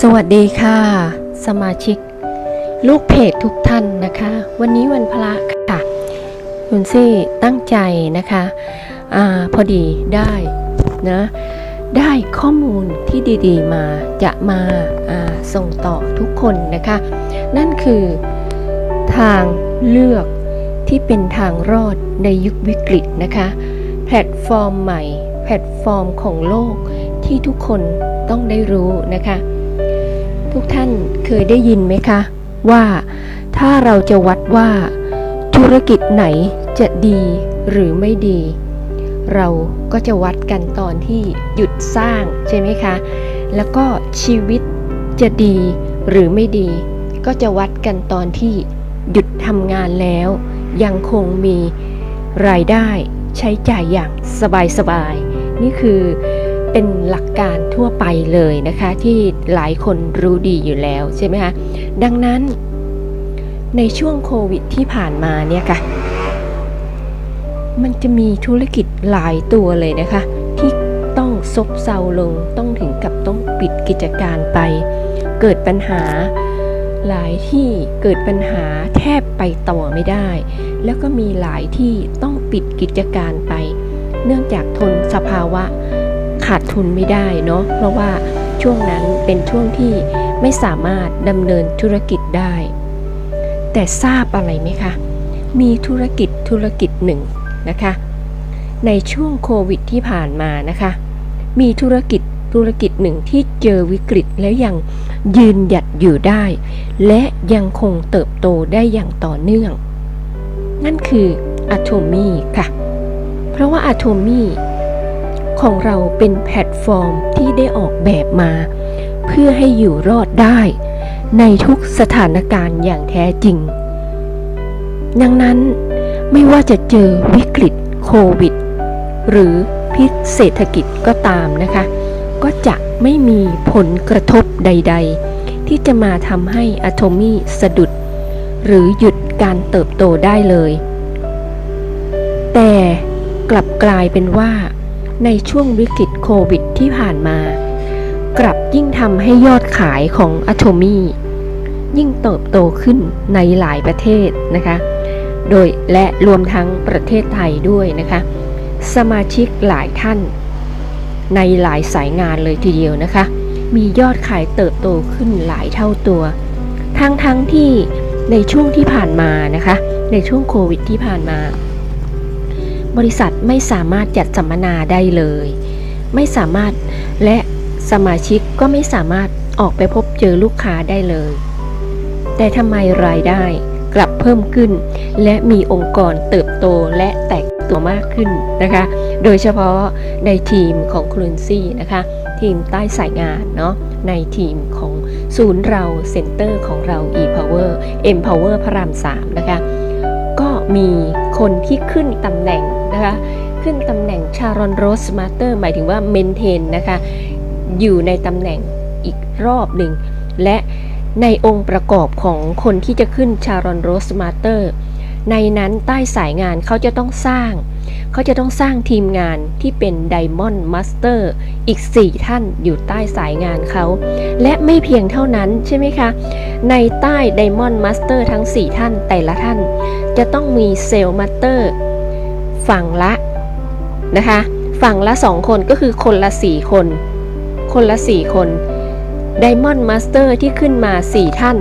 สวัสดีค่ะ สมาชิก ลูกเพจทุกท่านนะคะ วันนี้วันพระค่ะคุณซี่ตั้งใจนะคะอาพอดีได้นะได้ข้อมูลที่ดีๆมาจะมาาส่งต่อทุกคนนะคะ นั่นคือทางเลือกที่เป็นทางรอดในยุควิกฤตนะคะ แพลตฟอร์มใหม่ แพลตฟอร์มของโลกที่ทุกคนต้องได้รู้นะคะ ทุกท่านเคยได้ยินไหมคะ ว่าถ้าเราจะวัดว่า ธุรกิจไหนจะดีหรือไม่ดี เราก็จะวัดกันตอนที่หยุดสร้างใช่ไหมคะ แล้วก็ชีวิตจะดีหรือไม่ดี ก็จะวัดกันตอนที่หยุดทำงานแล้ว ยังคงมีรายได้ใช้จ่ายอย่างสบายๆนี่คือ เป็นหลักการทั่วไปเลยนะคะ ที่หลายคนรู้ดีอยู่แล้วใช่ไหมคะดังนั้นในช่วงโควิดที่ผ่านมาเนี่ยค่ะ มันจะมีธุรกิจหลายตัวเลยนะคะ ที่ต้องซบเซาลงต้องถึงกับต้องปิดกิจการไป เกิดปัญหาหลายที่เกิดปัญหาแทบไปต่อไม่ได้ แล้วก็มีหลายที่ต้องปิดกิจการไป เนื่องจากทนสภาวะ ขาดทุนไม่ได้เนาะเพราะว่าช่วงนั้นเป็นช่วงที่ไม่สามารถดำเนินธุรกิจได้ แต่ทราบอะไรไหมคะ มีธุรกิจธุรกิจหนึ่งนะคะ ในช่วงโควิดที่ผ่านมานะคะ มีธุรกิจธุรกิจหนึ่งที่เจอวิกฤตแล้วยังยืนหยัดอยู่ได้ และยังคงเติบโตได้อย่างต่อเนื่อง นั่นคือ a t o m y ค่ะ เพราะว่า a t o m y ของเราเป็นแพลตฟอร์มที่ได้ออกแบบมา เพื่อให้อยู่รอดได้ ในทุกสถานการณ์อย่างแท้จริง ดังนั้นไม่ว่าจะเจอวิกฤตโควิด หรือพิษเศรษฐกิจก็ตามนะคะ ก็จะไม่มีผลกระทบใด ๆ ที่จะมาทำให้อะโทมีสะดุด หรือหยุดการเติบโตได้เลย แต่กลับกลายเป็นว่า ในช่วงวิกฤตโควิดที่ผ่านมา กลับยิ่งทำให้ยอดขายของอะโทมี่ ยิ่งเติบโตขึ้นในหลายประเทศนะคะ โดยและรวมทั้งประเทศไทยด้วยนะคะ สมาชิกหลายท่าน ในหลายสายงานเลยทีเดียวนะคะ มียอดขายเติบโตขึ้นหลายเท่าตัว ทั้งทั้งที่ในช่วงที่ผ่านมานะคะ ในช่วงโควิดที่ผ่านมา บริษัทไม่สามารถจัดสัมมนาได้เลย ไม่สามารถและสมาชิกก็ไม่สามารถออกไปพบเจอลูกค้าได้เลย แต่ทำไมรายได้กลับเพิ่มขึ้น และมีองค์กรเติบโตและแตกตัวมากขึ้นนะคะ โดยเฉพาะในทีมของครูนซี่นะคะ ทีมใต้สายงานเนาะ ในทีมของศูนย์เราเซ็นเตอร์ของเรา e-power empower พระราม3นะคะ ก็มีคนที่ขึ้นตำแหน่ง นะคะ ขึ้นตำแหน่งชารอนโรสมาสเตอร์หมายถึงว่าเมนเทนนะคะ อยู่ในตำแหน่งอีกรอบหนึ่ง และในองค์ประกอบของคนที่จะขึ้นชารอนโรสมาสเตอร์ในนั้นใต้สายงานเขาจะต้องสร้าง เขาจะต้องสร้างทีมงานที่เป็นไดมอนด์มาสเตอร์อีก 4 ท่านอยู่ใต้สายงานเขา และไม่เพียงเท่านั้นใช่ไหมคะ ในใต้ไดมอนด์มาสเตอร์ทั้ง 4 ท่านแต่ละท่าน จะต้องมีเซลล์มาสเตอร์ ฝั่งละนะคะฝั่งละ 2 คนก็คือคนละ 4 คน คนละ 4 คนไดมอนด์มาสเตอร์ที่ขึ้นมา 4 ท่าน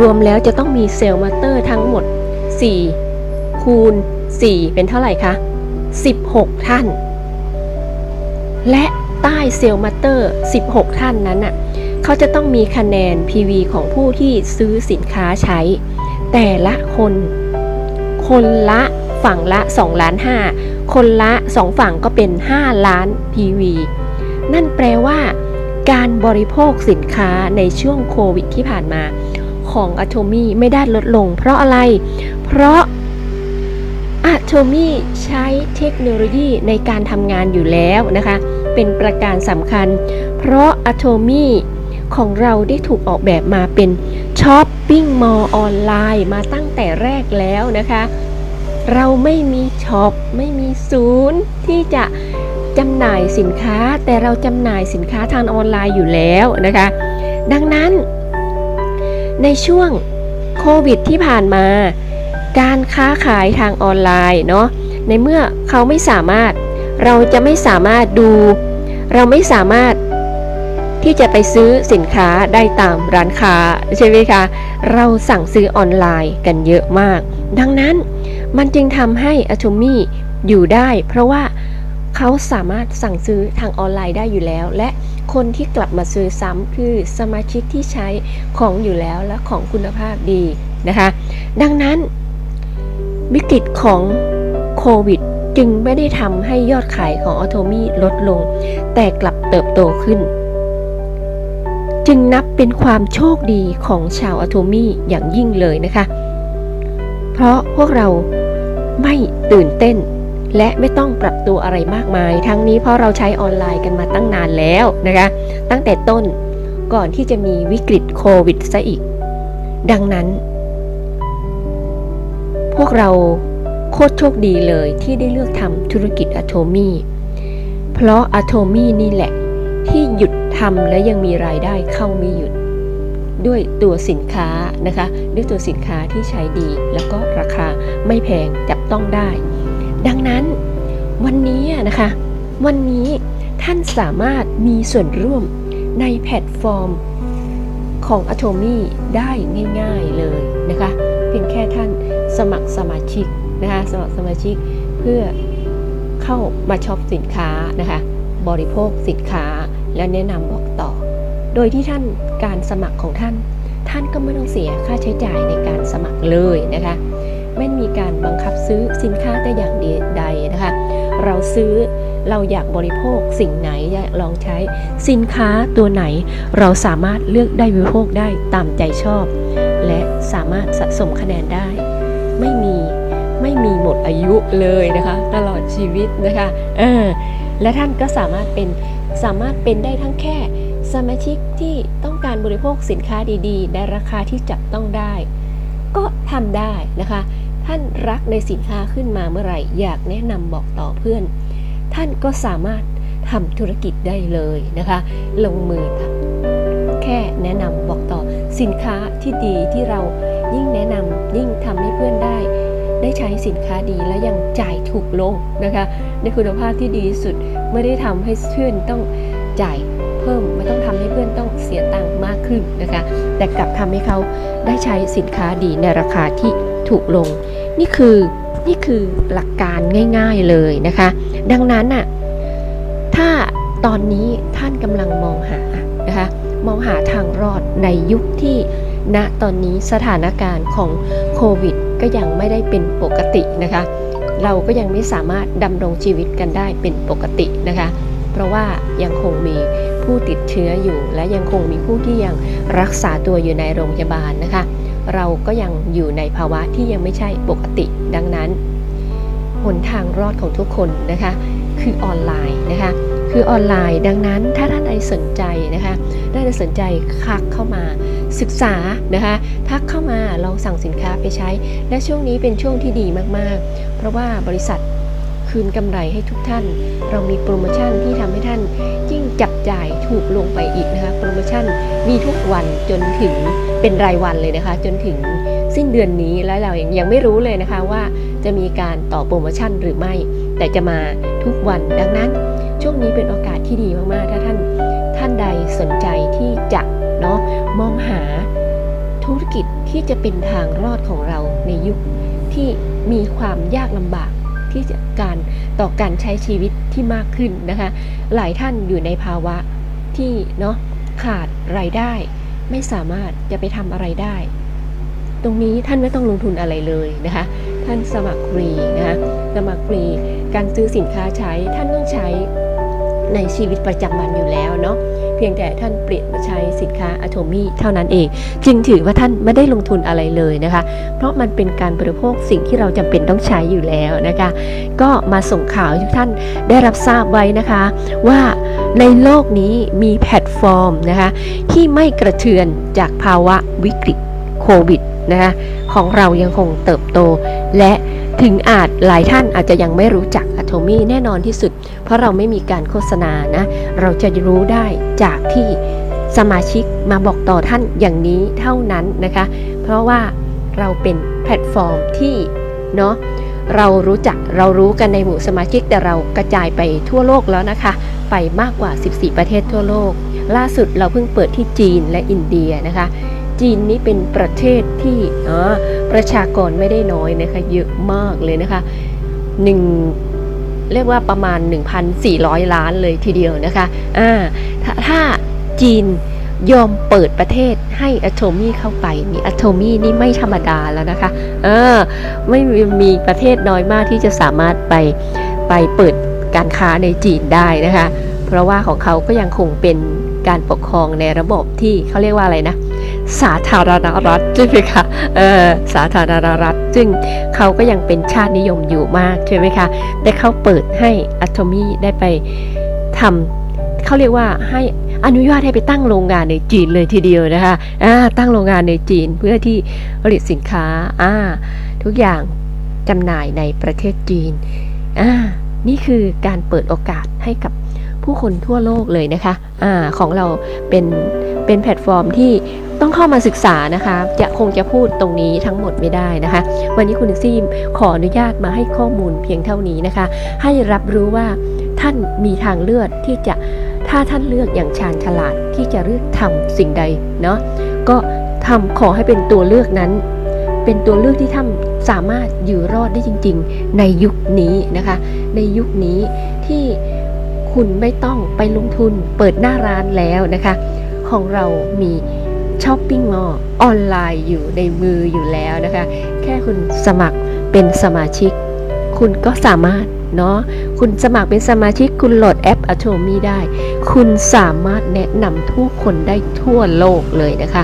รวมแล้วจะต้องมีเซลล์มาสเตอร์ทั้งหมด 4 คูณ 4 เป็นเท่าไหร่คะ 16 ท่าน และใต้เซลล์มาสเตอร์ 16 ท่านนั้นน่ะเขาจะต้องมีคะแนน PV ของผู้ที่ซื้อสินค้าใช้ แต่ละคน คนละ ฝั่งละ2ล้าน5คนละ 2 ฝั่งก็เป็น 5 ล้าน PV นั่นแปลว่า การบริโภคสินค้าในช่วงโควิดที่ผ่านมาของ a t o m y ไม่ได้ลดลง เพราะอะไร เพราะ a t o m y ใช้เทคโนโลยีในการทำงานอยู่แล้วนะคะ เป็นประการสำคัญ เพราะ a t o m y ของเราได้ถูกออกแบบมาเป็นช้อปปิ้งมอลออนไลน์มาตั้งแต่แรกแล้วนะคะ เราไม่มีช็อปไม่มีศูนย์ที่จะจำหน่ายสินค้า แต่เราจำหน่ายสินค้าทางออนไลน์อยู่แล้วนะคะ ดังนั้น ในช่วงโควิดที่ผ่านมา การค้าขายทางออนไลน์เนาะในเมื่อเขาไม่สามารถเราจะไม่สามารถดู เราไม่สามารถที่จะไปซื้อสินค้าได้ตามร้านค้าใช่ไหมคะ เราสั่งซื้อออนไลน์กันเยอะมาก ดังนั้น มันจึงทำให้อ t o m มี่อยู่ได้ เพราะว่าเขาสามารถสั่งซื้อทางออนไลน์ได้อยู่แล้ว และคนที่กลับมาซื้อซ้ำคือสมาชิกที่ใช้ของอยู่แล้วและของคุณภาพดีนะคะ ดังนั้นวิกฤตของโควิดจึงไม่ได้ทำให้ยอดขายของอ t o m มี่ลดลง แต่กลับเติบโตขึ้น จึงนับเป็นความโชคดีของชาวอะโทมี่อย่างยิ่งเลยนะคะ เพราะพวกเราไม่ตื่นเต้น และไม่ต้องปรับตัวอะไรมากมาย ทั้งนี้เพราะเราใช้ออนไลน์กันมาตั้งนานแล้วนะคะ ตั้งแต่ต้นก่อนที่จะมีวิกฤตโควิดซะอีก ดังนั้น พวกเราโคตรโชคดีเลยที่ได้เลือกทำธุรกิจอะโทมี่เพราะอะโทมี่นี่แหละ ที่หยุดทำและยังมีรายได้เข้าไม่หยุด ด้วยตัวสินค้านะคะด้วยตัวสินค้าที่ใช้ดี แล้วก็ราคาไม่แพงจับต้องได้ ดังนั้นวันนี้นะคะ วันนี้ท่านสามารถมีส่วนร่วมในแพลตฟอร์มของ a t o m y ได้ง่าย ๆเลยนะคะเพียงแค่ท่านสมัครสมาชิกนะคะสมัครสมาชิกเพื่อเข้ามาช็อปสินค้านะคะบริโภคสินค้าและแนะนำบอกต่อ โดยที่ท่านการสมัครของท่าน ท่านก็ไม่ต้องเสียค่าใช้จ่ายในการสมัครเลยนะคะ ไม่มีการบังคับซื้อสินค้าแต่อย่างใดนะคะ เราซื้อเราอยากบริโภคสิ่งไหนอยากลองใช้สินค้าตัวไหน เราสามารถเลือกได้บริโภคได้ตามใจชอบ และสามารถสะสมคะแนนได้ ไม่มีไม่มีหมดอายุเลยนะคะ ตลอดชีวิตนะคะเออและท่านก็สามารถเป็นสามารถเป็นได้ทั้งแค่ สมาชิกที่ต้องการบริโภคสินค้าดีๆ ในราคาที่จับต้องได้ ก็ทำได้นะคะ ท่านรักในสินค้าขึ้นมาเมื่อไหร่ อยากแนะนำบอกต่อเพื่อน ท่านก็สามารถทำธุรกิจได้เลยนะคะ ลงมือทำแค่แนะนำบอกต่อสินค้าที่ดีที่เรายิ่งแนะนำยิ่งทำให้เพื่อนได้ ได้ใช้สินค้าดีและยังจ่ายถูกลงนะคะ ในคุณภาพที่ดีสุดไม่ได้ทำให้เพื่อนต้องจ่าย เพิ่ม ไม่ต้องทำให้เพื่อนต้องเสียตังค์มากขึ้นนะคะ แต่กลับทำให้เขาได้ใช้สินค้าดีในราคาที่ถูกลง นี่คือนี่คือหลักการง่ายๆเลยนะคะ ดังนั้นน่ะถ้าตอนนี้ท่านกำลังมองหานะคะมองหาทางรอดในยุคที่ณตอนนี้สถานการณ์ของโควิด ก็ยังไม่ได้เป็นปกตินะคะ เราก็ยังไม่สามารถดำรงชีวิตกันได้เป็นปกตินะคะ เพราะว่ายังคงมี ผู้ติดเชื้ออยู่ และยังคงมีผู้ที่ยังรักษาตัวอยู่ในโรงพยาบาลนะคะ เราก็ยังอยู่ในภาวะที่ยังไม่ใช่ปกติ ดังนั้นหนทางรอดของทุกคนนะคะ คือออนไลน์นะคะ คือออนไลน์ ดังนั้นถ้าท่านใดสนใจนะคะได้สนใจคักเข้ามาศึกษานะคะ ทักเข้ามาลองสั่งสินค้าไปใช้ และช่วงนี้เป็นช่วงที่ดีมากๆ เพราะว่าบริษัท คืนกำไรให้ทุกท่าน เรามีโปรโมชั่นที่ทำให้ท่านยิ่งจับจ่ายถูกลงไปอีกนะคะ โปรโมชั่นมีทุกวันจนถึงเป็นรายวันเลยนะคะ จนถึงสิ้นเดือนนี้และเรายังยังไม่รู้เลยนะคะว่าจะมีการต่อโปรโมชั่นหรือไม่ แต่จะมาทุกวันดังนั้น ช่วงนี้เป็นโอกาสที่ดีมากๆ ถ้าท่านท่านใดสนใจที่จะเนาะมองหาธุรกิจที่จะเป็นทางรอดของเราในยุคที่มีความยากลำบาก ที่จะการต่อการใช้ชีวิตที่มากขึ้นนะคะ หลายท่านอยู่ในภาวะที่เนาะขาดรายได้ ไม่สามารถจะไปทำอะไรได้ ตรงนี้ท่านไม่ต้องลงทุนอะไรเลยนะคะ ท่านสมัครฟรีนะคะสมัครฟรีการซื้อสินค้าใช้ท่านต้องใช้ในชีวิตประจำวันอยู่แล้วเนาะ เพียงแต่ท่านเปลี่ยนมาใช้สินค้าอะโทมี่เท่านั้นเอง จึงถือว่าท่านไม่ได้ลงทุนอะไรเลยนะคะ เพราะมันเป็นการบริโภคสิ่งที่เราจำเป็นต้องใช้อยู่แล้วนะคะ ก็มาส่งข่าวให้ทุกท่านได้รับทราบไว้นะคะ ว่าในโลกนี้มีแพลตฟอร์มนะคะที่ไม่กระเทือนจากภาวะวิกฤตโควิดนะคะของเรายังคงเติบโต และถึงอาจหลายท่านอาจจะยังไม่รู้จัก อะ Atomy แน่นอนที่สุด เพราะเราไม่มีการโฆษณานะ เราจะรู้ได้จากที่สมาชิกมาบอกต่อท่านอย่างนี้เท่านั้นนะคะ เพราะว่าเราเป็นแพลตฟอร์มที่เนาะเรารู้จักเรารู้กันในหมู่สมาชิกแต่เรากระจายไปทั่วโลกแล้วนะคะ ไปมากกว่า 14 ประเทศทั่วโลก ล่าสุดเราเพิ่งเปิดที่จีนและอินเดียนะคะ จีนนี่เป็นประเทศที่อ๋อประชากรไม่ได้น้อยนะคะ เยอะมากเลยนะคะหนึ่ง เรียกว่าประมาณ 1,400 ล้านเลยทีเดียวนะคะอ่าถ้าถ้าจีนยอมเปิดประเทศให้อะโ o มี่เข้าไปนี่อะโ o มี่นี่ไม่ธรรมดาแล้วนะคะเออไม่มีประเทศน้อยมากที่จะสามารถไปไปเปิดการค้าในจีนได้นะคะ เพราะว่าของเขาก็ยังคงเป็นการปกครองในระบบที่เขาเรียกว่าอะไรนะ สาธารณรัฐใช่ไหมคะเออสาธารณรัฐ ซึ่งเขาก็ยังเป็นชาตินิยมอยู่มากใช่ไหมคะแต่เขาเปิดให้อัตมีได้ไปทำเขาเรียกว่าให้อนุญาตให้ไปตั้งโรงงานในจีนเลยทีเดียวนะคะอ่าตั้งโรงงานในจีนเพื่อที่ผลิตสินค้าอ่าทุกอย่างจำหน่ายในประเทศจีนอ่านี่คือการเปิดโอกาสให้กับผู้คนทั่วโลกเลยนะคะอ่าของเราเป็นเป็นแพลตฟอร์มที่ ต้องเข้ามาศึกษานะคะ จะคงจะพูดตรงนี้ทั้งหมดไม่ได้นะคะ วันนี้คุณซีมขออนุญาตมาให้ข้อมูลเพียงเท่านี้นะคะ ให้รับรู้ว่าท่านมีทางเลือกที่จะถ้าท่านเลือกอย่างชาญฉลาดที่จะเลือกทำสิ่งใดเนาะก็ทำขอให้เป็นตัวเลือกนั้น เป็นตัวเลือกที่ท่านสามารถอยู่รอดได้จริง ๆ ในยุคนี้นะคะ ในยุคนี้ที่คุณไม่ต้องไปลงทุนเปิดหน้าร้านแล้วนะคะ ของเรามี ช้อปปิ้งมอลออนไลน์อยู่ในมืออยู่แล้วนะคะ แค่คุณสมัครเป็นสมาชิก คุณก็สามารถเนาะคุณสมัครเป็นสมาชิกคุณโหลดแอป a t o m y ได้ คุณสามารถแนะนำทุกคนได้ทั่วโลกเลยนะคะ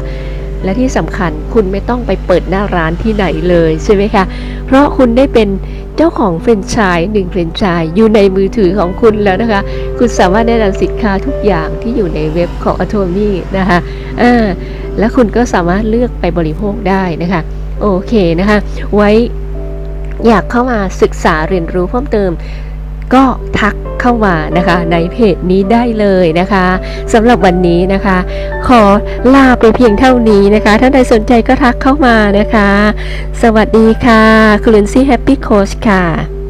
และที่สำคัญคุณไม่ต้องไปเปิดหน้าร้านที่ไหนเลยใช่ไหมคะ เพราะคุณได้เป็นเจ้าของเฟรนไชส์หนึ่งเฟรนไชส์อยู่ในมือถือของคุณแล้วนะคะ คุณสามารถแนะนำสินค้าทุกอย่างที่อยู่ในเว็บของ a t o m y นะคะอ่าและคุณก็สามารถเลือกไปบริโภคได้นะคะ โอเคนะคะ ไว้อยากเข้ามาศึกษาเรียนรู้เพิ่มเติม ก็ทัก เข้ามานะคะในเพจนี้ได้เลยนะคะสำหรับวันนี้นะคะ ขอลาไปเพียงเท่านี้นะคะถ้าใดสนใจก็ทักเข้ามานะคะ สวัสดีค่ะคุณลุนซี่แฮปปี้โค้ชค่ะ